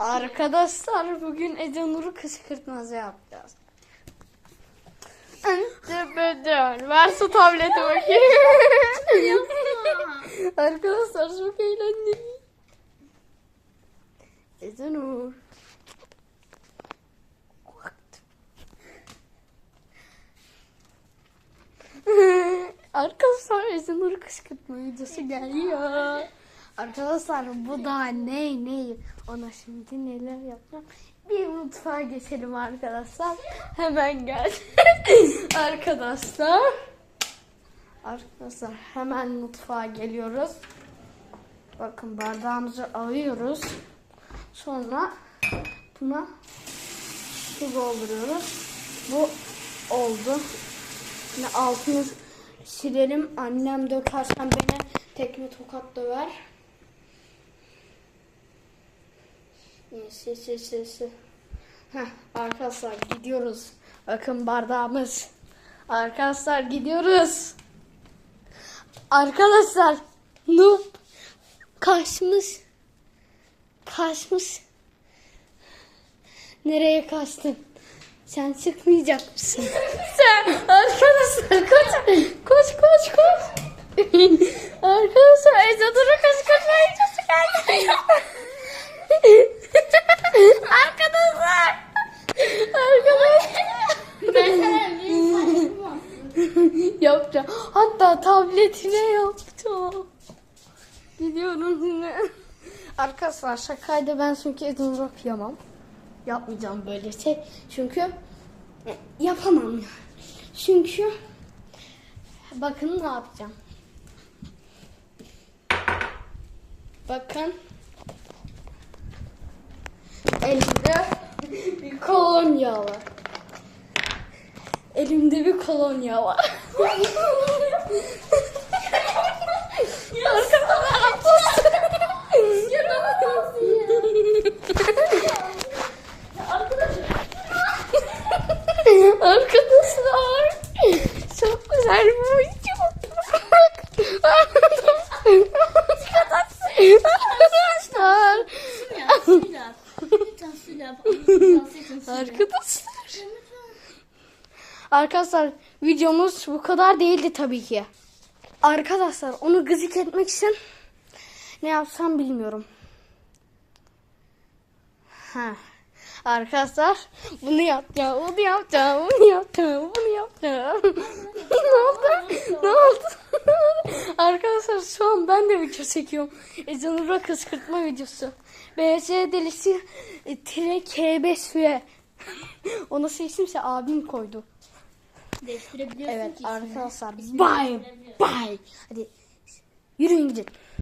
Arkadaşlar bugün Ece Nur'u kışkırtmazı yapacağız. Ver şu tableti bakayım. Arkadaşlar çok eğlenceli. Ece Nur. Arkadaşlar Ece Nur kışkırtma videosu geliyor. Arkadaşlar bu da ne ne ona şimdi neler yapacağım. Bir mutfağa geçelim arkadaşlar. Hemen gel. arkadaşlar. Arkadaşlar hemen mutfağa geliyoruz. Bakın bardağımızı alıyoruz. Sonra buna su dolduruyoruz. Bu oldu. Şimdi altını silelim. Annem dökersen beni tekme tokat döver. Sil sil sil. Heh, arkadaşlar gidiyoruz. Bakın bardağımız. Arkadaşlar gidiyoruz. Arkadaşlar noob kaçmış. Kaçmış. Nereye kaçtın? Sen çıkmayacak mısın? Sen arkadaşlar koş koş koş koş. arkadaşlar Ece Duru kız kaçmaya geldi. arkadaşlar. Arkadaşlar. Ben sana bir saçma yapacağım. Hatta tabletine yapacağım. Gidiyorum yine. Arkadaşlar şakaydı ben çünkü Edinburgh yapamam. Yapmayacağım böyle şey. Çünkü yapamam yani. Çünkü bakın ne yapacağım. Bakın. Elimde bir kolonya var. Elimde bir kolonya var. Arkadaşlar çok güzel bir video. Arkadaşlar. Arkadaşlar. Arkadaşlar Arkadaşlar videomuz bu kadar değildi tabii ki. Arkadaşlar onu gıcık etmek için ne yapsam bilmiyorum. Ha. Arkadaşlar bunu yapacağım, bunu yapacağım, bunu yapacağım, bunu yapacağım. ne oldu? Ne oldu? Arkadaşlar şu an ben de video çekiyorum. Ece Nur'a kışkırtma videosu. BC delisi e, tire K5 ve o nasıl isimse abim koydu. Değiştirebiliyorsun Evet ki ismini. arkadaşlar bye bye. Hadi yürüyün gidin.